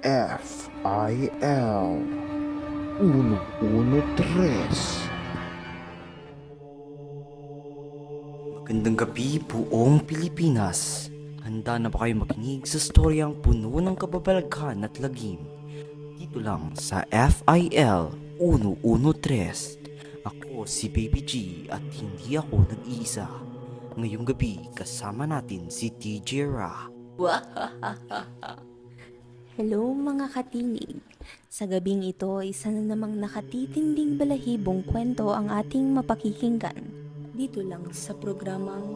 F-I-L 113 Magandang gabi buong Pilipinas. Handa na ba kayo makinig sa storyang puno ng kababalaghan at lagim? Dito lang sa FIL 113. Ako si Baby G at hindi ako nag-iisa. Ngayong gabi kasama natin si TJ Ra. Hello mga katinig. Sa gabing ito, isa na namang nakatitinding balahibong kwento ang ating mapakikinggan. Dito lang sa programang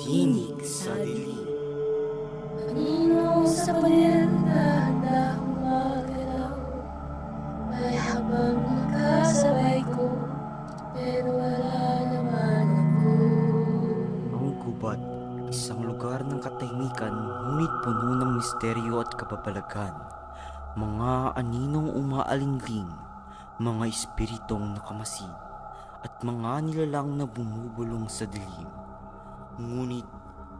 Tinig sa Dilim. Sa pader na handa magalaw Ay habang nakasabay ko Pero wala naman ako Ang gubat, isang lugar ng katahimikan ngunit puno ng misteryo at kababalaghan. Mga aninong umaalingling, mga espiritong nakamasid, at mga nilalang na bumubulong sa dilim. Ngunit,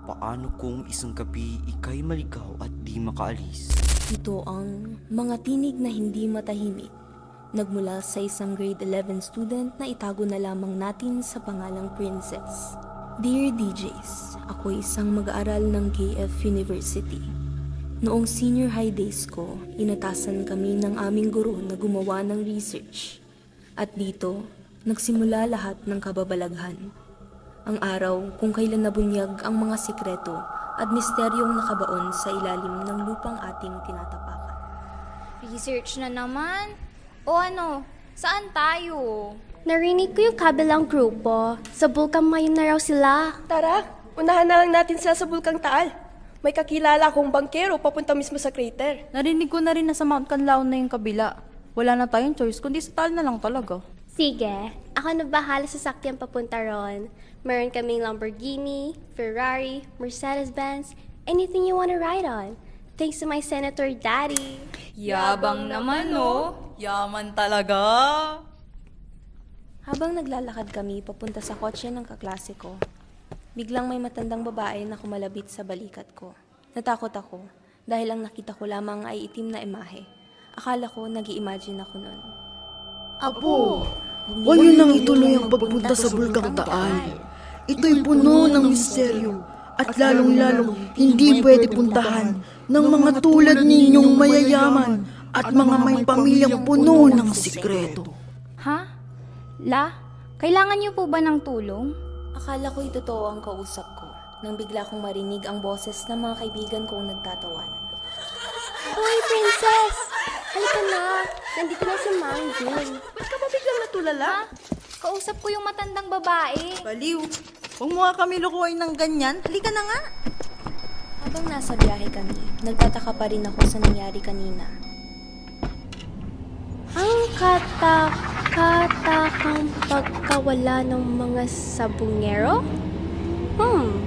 paano kung isang gabi ikay maligaw at di makaalis? Ito ang mga tinig na hindi matahimik. Nagmula sa isang grade 11 student na itago na lamang natin sa pangalang Princess. Dear DJs, ako isang mag-aaral ng KF University. Noong senior high days ko, inatasan kami ng aming guro na gumawa ng research. At dito, nagsimula lahat ng kababalaghan. Ang araw kung kailan nabunyag ang mga sikreto at misteryong nakabaon sa ilalim ng lupang ating tinatapakan. Research na naman? O ano, saan tayo? Narinig ko yung kabilang grupo. Sa Bulkang Mayon na raw sila. Tara, unahan na lang natin sila sa Bulkang Taal. May kakilala akong bangkero papunta mismo sa crater. Narinig ko na rin na sa Mount Canlaon na yung kabila. Wala na tayong choice, kundi sa tal na lang talaga. Sige, ako na bahala sa sakyang papunta ron. Meron kaming Lamborghini, Ferrari, Mercedes-Benz, anything you wanna ride on. Thanks to my senator daddy. Yabang naman, no? Yaman talaga. Habang naglalakad kami papunta sa kotse ng kaklase ko, biglang may matandang babae na kumalabit sa balikat ko. Natakot ako dahil ang nakita ko lamang ay itim na imahe. Akala ko nag imagine ako nun. Apo, huwag niyo nang ituloy ang pagpunta sa Bulkang Taal. Ito'y puno ng misteryo at lalong-lalong hindi pwede puntahan ng mga tulad ninyong mayayaman at mga may pamilyang puno ng sikreto. Ha? La? Kailangan niyo po ba ng tulong? Akala ko'y totoo ang kausap ko nang bigla kong marinig ang boses ng mga kaibigan kong nagtatawanan. Hoy, princess! Halika na. Nandito na si Mang Jun. Ba't ka ba biglang natulala? Kausap ko yung matandang babae. Baliw, huwag mo nga kami lukuhin ng ganyan. Halika na nga. Habang nasa biyahe kami, nagtataka pa rin ako sa nangyari kanina. Ang katak-katakang pagkawala ng mga sabungero? Hmm,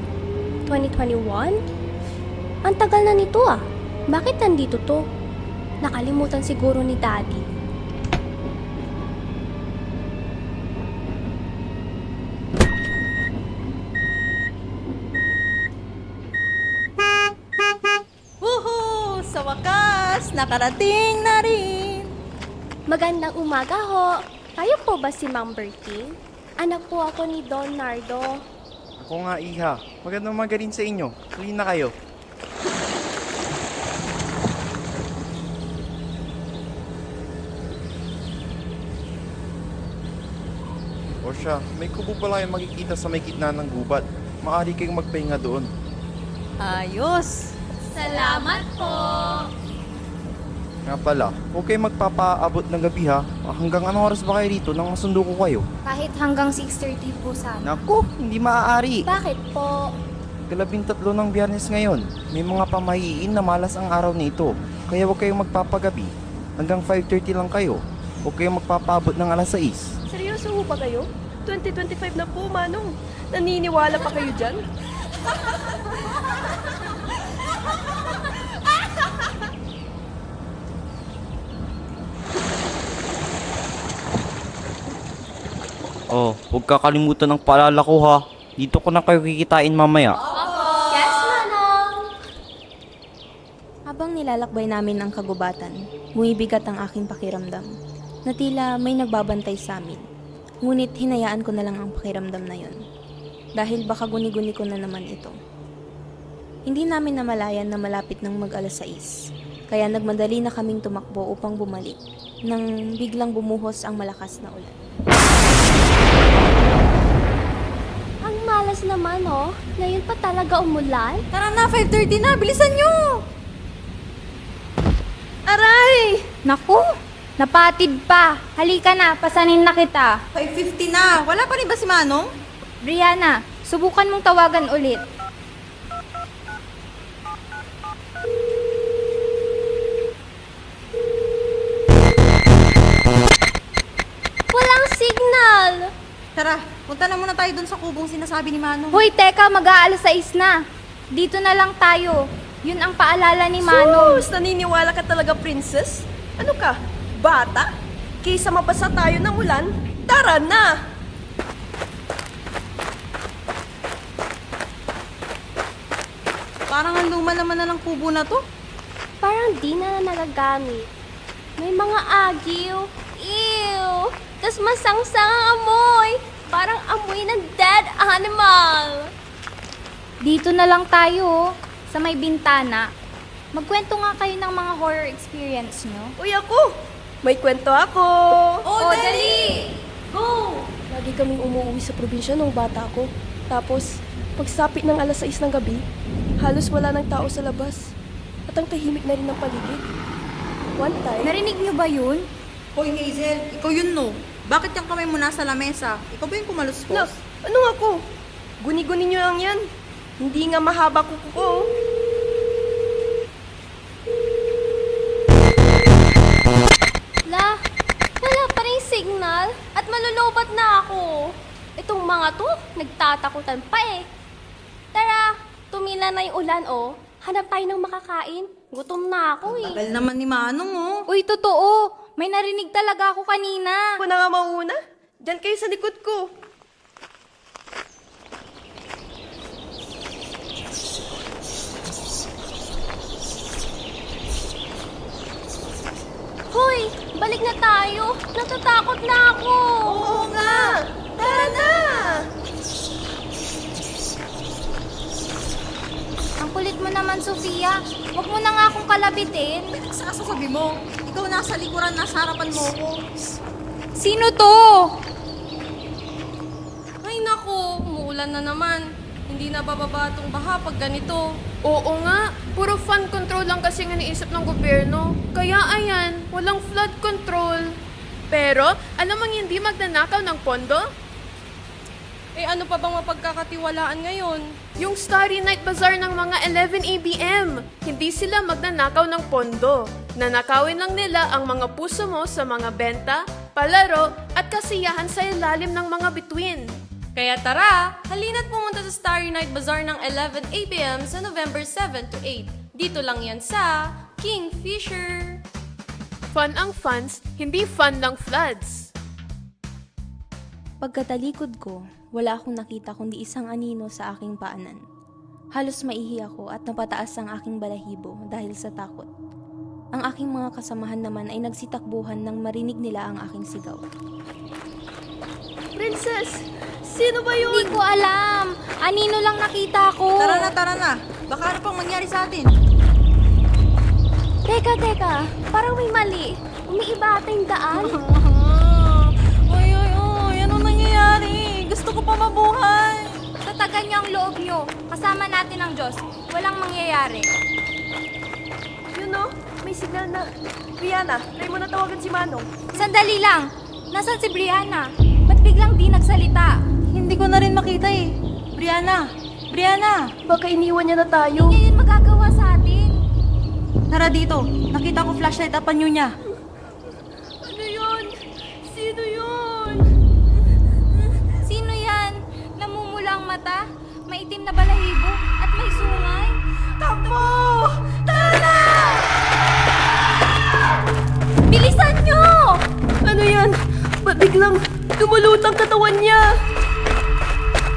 2021? Ang tagal na nito ah. Bakit nandito to? Nakalimutan siguro ni Daddy. Woohoo! Sa wakas, nakarating na rin. Magandang umaga ho. Kayo po ba si Ma'am Bertie? Anak po ako ni Don Nardo. Ako nga, Iha. Magandang magaling sa inyo. Tuloy na kayo. O siya, may kubo pala yung makikita sa may gitna ng gubat. Maaari kayong magpahinga doon. Ayos. Salamat po! Nga pala, huwag kayong magpapaabot ng gabi ha. Hanggang anong oras ba kayo rito nang masundo ko kayo? Kahit hanggang 6.30 po sana. Naku, hindi maaari. Bakit po? Kalabing tatlo ng biyernes ngayon. May mga pamahiin na malas ang araw nito. Kaya huwag kayong magpapagabi. Hanggang 5.30 lang kayo. Huwag kayong magpapaabot ng alas 6. Seryoso ho ba kayo? 2025 na po, Manong. Naniniwala pa kayo dyan? Oh, huwag kakalimutan ng paalala ko ha. Dito ko na kayo kikitain mamaya. Yes, Manong! Habang nilalakbay namin ang kagubatan, bumibigat ang aking pakiramdam na tila may nagbabantay sa amin. Ngunit hinayaan ko na lang ang pakiramdam na yon dahil baka guni-guni ko na naman ito. Hindi namin namalayan na malapit ng mag alas 6, kaya nagmadali na kaming tumakbo upang bumalik nang biglang bumuhos ang malakas na ulan. Ang malas naman oh. Ngayon pa talaga umulan? Tara na, 5.30 na! Bilisan nyo! Aray! Naku, napatid pa. Halika na, pasanin na kita. 5.50 na! Wala pa rin ba si Manong? Brianna, subukan mong tawagan ulit. Walang signal! Tara, punta na muna tayo dun sa kubong sinasabi ni Manong. Hoy, teka, mag-aalas 6 na. Dito na lang tayo. Yun ang paalala ni Manong. Sus, naniniwala ka talaga, princess? Ano ka? Bata? Kaysa mabasa tayo ng ulan, tara na! Parang ang luma naman na ng kubo na to. Parang di na nagagamit. May mga agiw. Ew! Tapos masangsang ang amoy. Parang amoy ng dead animal. Dito na lang tayo, oh, sa may bintana. Magkwento nga kayo ng mga horror experience nyo. Uy, ako! May kwento ako! Oh, dali! Go! Lagi kaming umuwi sa probinsya nung bata ko. Tapos, pagsapit ng alas 6 ng gabi, halos wala ng tao sa labas. At ang tahimik na rin ng paligid. One time, Narinig nyo ba yun? Hoy Hazel, ikaw yun no. Bakit yung kamay mo nasa lamesa? Ikaw ba yung kumaluskos? na, ano ako? Guni-guni nyo lang yan. Hindi nga mahaba kuko ko. La, wala pa rin signal at malulobat na ako. Itong mga to, nagtatakutan pa eh. Tara, tumila na yung ulan oh. Hanap tayo ng makakain. Gutom na ako eh. Tagal naman ni Manong oh. Uy, totoo. May narinig talaga ako kanina. Ako na nga mauna. Diyan kayo sa likod ko. Hoy, balik na tayo. Natatakot na ako. Oo nga! Tara na! Ang kulit mo naman, Sofia. Huwag mo na nga akong kalabitin. Sa sabi mo, ikaw nasa likuran, nasa harapan mo ko. Sino to? Ay nako, umuulan na naman. Hindi na bababa itong baha pag ganito. Oo nga, puro flood control lang kasi nga naisip ng gobyerno. Kaya ayan, walang flood control. Pero, alam ang hindi magnanakaw ng pondo? Eh ano pa bang mapagkakatiwalaan ngayon? Yung Starry Night Bazaar ng mga 11 ABM. Hindi sila magnanakaw ng pondo. Nanakawin lang nila ang mga puso mo sa mga benta, palaro, at kasiyahan sa ilalim ng mga bituin. Kaya tara, halina't pumunta sa Starry Night Bazaar ng 11 ABM sa November 7 to 8. Dito lang yan sa Kingfisher. Fun ang funds, hindi fun lang floods. Pagkatalikod ko, wala akong nakita kundi isang anino sa aking paanan. Halos maihi ako at napataas ang aking balahibo dahil sa takot. Ang aking mga kasamahan naman ay nagsitakbuhan nang marinig nila ang aking sigaw. Princess! Sino ba yun? Hindi ko alam. Anino lang nakita ko. Tara na, tara na. Baka ano pang mangyari sa atin? Teka, teka. Parang may mali. Umiiba ata yung daan. Gusto ko pa mabuhay. Tatagan niyo ang loob niyo. Kasama natin ang Diyos. Walang mangyayari. Yun no? May signal na. Rihanna, try mo na tawagan si Manong. Sandali lang. Nasaan si Brianna? Ba't biglang di nagsalita? Hindi ko na rin makita eh. Brianna! Brianna! Baka iniwan niya na tayo. Hindi niya yun magagawa sa atin. Tara dito. Nakita ko flashlight at panyo niya. mata, maitim na balahibo, at may sungay. Takbo! Tara! Bilisan nyo! Ano yan? Ba't biglang dumulutang katawan niya?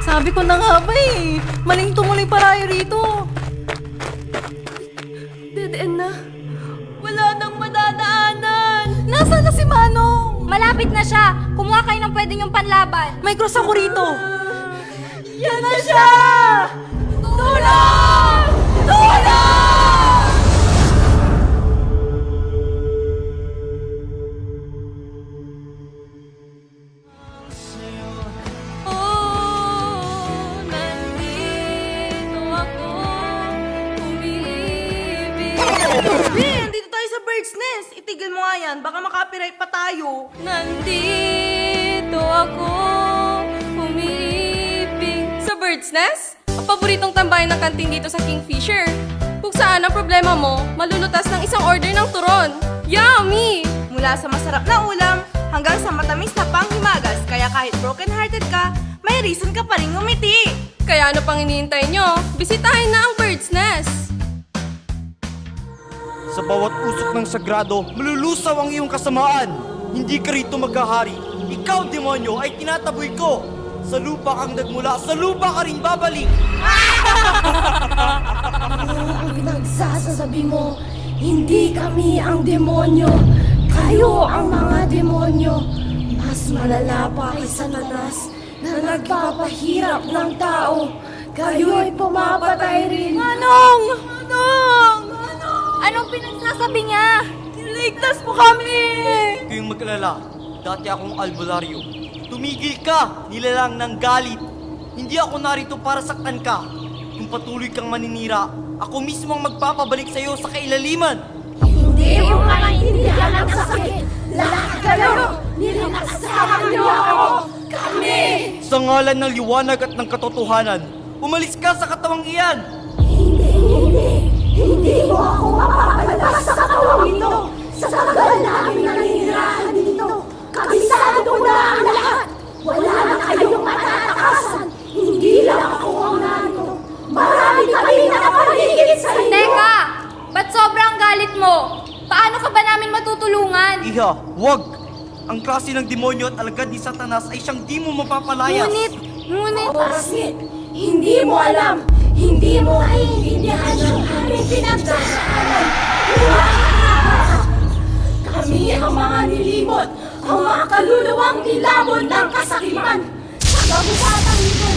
Sabi ko na nga ba eh, maling tumuloy parayo rito. Dead end na. Wala nang madadaanan. Nasaan na si Manong? Malapit na siya. Kumuha kayo ng pwede niyong panlaban. May cross ako rito. Yan na siya! Tulong! Paboritong tambayan ng kantin dito sa Kingfisher. Kung saan ang problema mo, malulutas ng isang order ng turon. Yummy! Mula sa masarap na ulam hanggang sa matamis na panghimagas. Kaya kahit broken-hearted ka, may reason ka pa rin ngumiti. Kaya ano pang iniintay nyo? Bisitahin na ang Bird's Nest! Sa bawat usok ng sagrado, malulusaw ang iyong kasamaan. Hindi ka rito maghahari. Ikaw, demonyo, ay tinataboy ko. Sa lupa kang nagmula, sa lupa ka rin babalik. Ang pinagsasasabi mo, hindi kami ang demonyo. Kayo ang mga demonyo. Mas malala pa kay Satanas na nagpapahirap ng tao. Kayo'y pumapatay rin. Manong! Manong! Anong pinagsasabi niya? Niligtas mo kami! Kayong mag-alala, dati akong albularyo. Tumigil ka, nilalang ng galit. Hindi ako narito para saktan ka. Kung patuloy kang maninira, ako mismo ang magpapabalik sa iyo sa kailaliman. Hindi mo maintindihan ang sakit. Lahat kayo, nilinaksahan niyo ako. Kami! Sa ngalan ng liwanag at ng katotohanan, umalis ka sa katawang iyan. Hindi, hindi. Hindi mo ako mapapalabas sa katawang ito. Sa tagal namin naninirahan dito. Kabisado na ang lahat. Wala na kayong matatakasan. Hindi lang ako ang narito. Marami kami nakapaligid sa inyo. Teka! Ba't sobrang galit mo? Paano ka ba namin matutulungan? Iha, wag! Ang klase ng demonyo at alagad ni Satanas ay siyang di mo mapapalayas. Ngunit, ngunit... Orasit, hindi mo alam. Hindi mo naiintindihan ang aming pinagdadaanan. Kami ang mga nilimot, ang mga kaluluwang nilamon ng kasakiman. Sa kabukatang ito,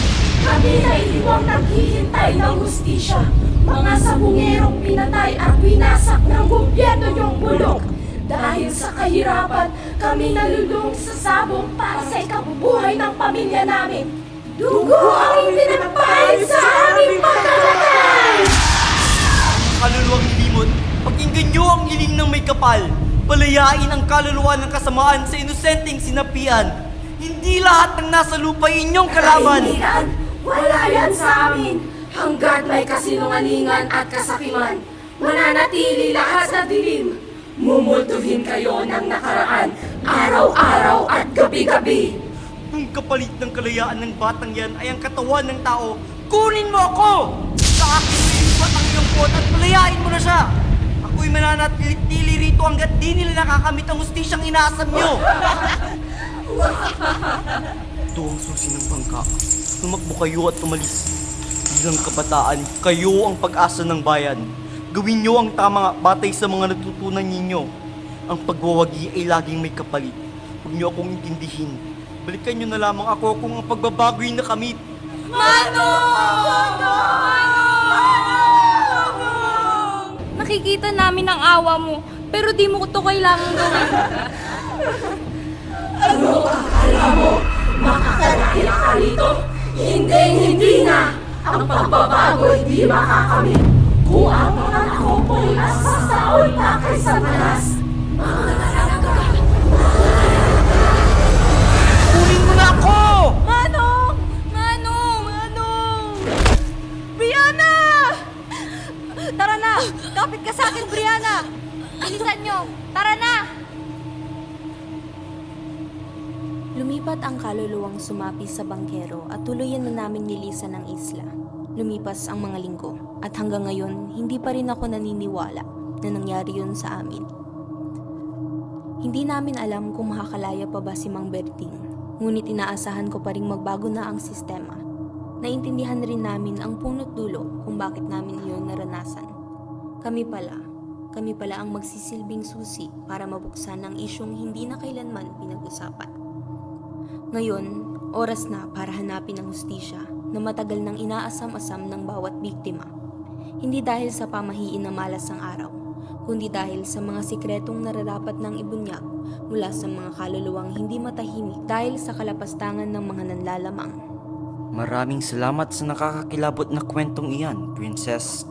kami na iniwang naghihintay ng hustisya. Mga sabungerong pinatay at winasak ng gobyerno niyong bulok. Dahil sa kahirapan, kami nalulung sa sabong para sa ikabubuhay ng pamilya namin. Dugo ang ipinagpahid sa aming pagkalatay! Kaluluwang limot, pakinggan niyo ang hiling ng may kapal. Palayain ang kaluluwa ng kasamaan sa inosenteng sinapian. Hindi lahat ng nasa lupa inyong kalaban. Kaibigan, wala yan sa amin. Hanggat may kasinungalingan at kasakiman, mananatili lahat sa dilim. Mumultuhin kayo ng nakaraan, araw-araw at gabi-gabi. Kung kapalit ng kalayaan ng batang yan ay ang katawan ng tao, kunin mo ako! Sa akin ilipat ang iyong puot at palayain mo na siya! Mananatili rito hanggat di nila nakakamit ang hustisyang inaasam niyo! Ito ang susi ng bangka. Tumakbo kayo at umalis. Bilang kabataan, kayo ang pag-asa ng bayan. Gawin niyo ang tama batay sa mga natutunan ninyo. Ang pagwawagi ay laging may kapalit. Huwag niyo akong intindihin. Balikan niyo na lamang ako kung ang pagbabago'y nakamit. Nakikita namin ang awa mo, pero di mo to kailangan gawin. Makakadahil ka rito, hindi, hindi na. Ang pagbabago hindi makakamit. Kung ang mga nakupoy at sasaol sumapi sa bangkero at tuluyan na naming nilisan ang isla. Lumipas ang mga linggo at hanggang ngayon hindi pa rin ako naniniwala na nangyari yun sa amin. Hindi namin alam kung makakalaya pa ba si Mang Berting, ngunit inaasahan ko pa rin magbago na ang sistema. Naintindihan rin namin ang punot dulo kung bakit namin iyon naranasan. Kami pala, kami pala ang magsisilbing susi para mabuksan ang isyong hindi na kailanman pinag-usapan. Ngayon, oras na para hanapin ang hustisya na matagal nang inaasam-asam ng bawat biktima. Hindi dahil sa pamahiin na malas ang araw, kundi dahil sa mga sikretong nararapat ng ibunyag mula sa mga kaluluwang hindi matahimik dahil sa kalapastangan ng mga nanlalamang. Maraming salamat sa nakakakilabot na kwentong iyan, Princess.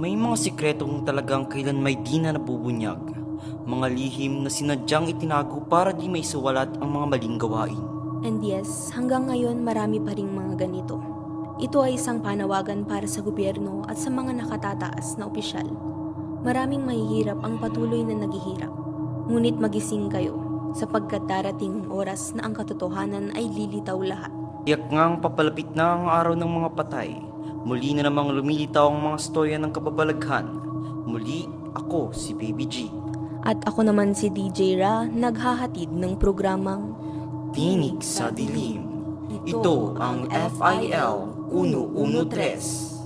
May mga sikretong talagang kailan may di na nabubunyag. Mga lihim na sinadyang itinago para di may ang mga maling gawain. And yes, hanggang ngayon marami pa ring mga ganito. Ito ay isang panawagan para sa gobyerno at sa mga nakatataas na opisyal. Maraming mahihirap ang patuloy na naghihirap. Ngunit magising kayo sapagkat darating ang oras na ang katotohanan ay lilitaw lahat. Tiyak ngang papalapit na ang araw ng mga patay. Muli na namang lumilitaw ang mga storya ng kababalaghan. Muli, ako si Baby G. At ako naman si DJ Ra, naghahatid ng programang Tinig sa dilim. Ito ang FIL 113.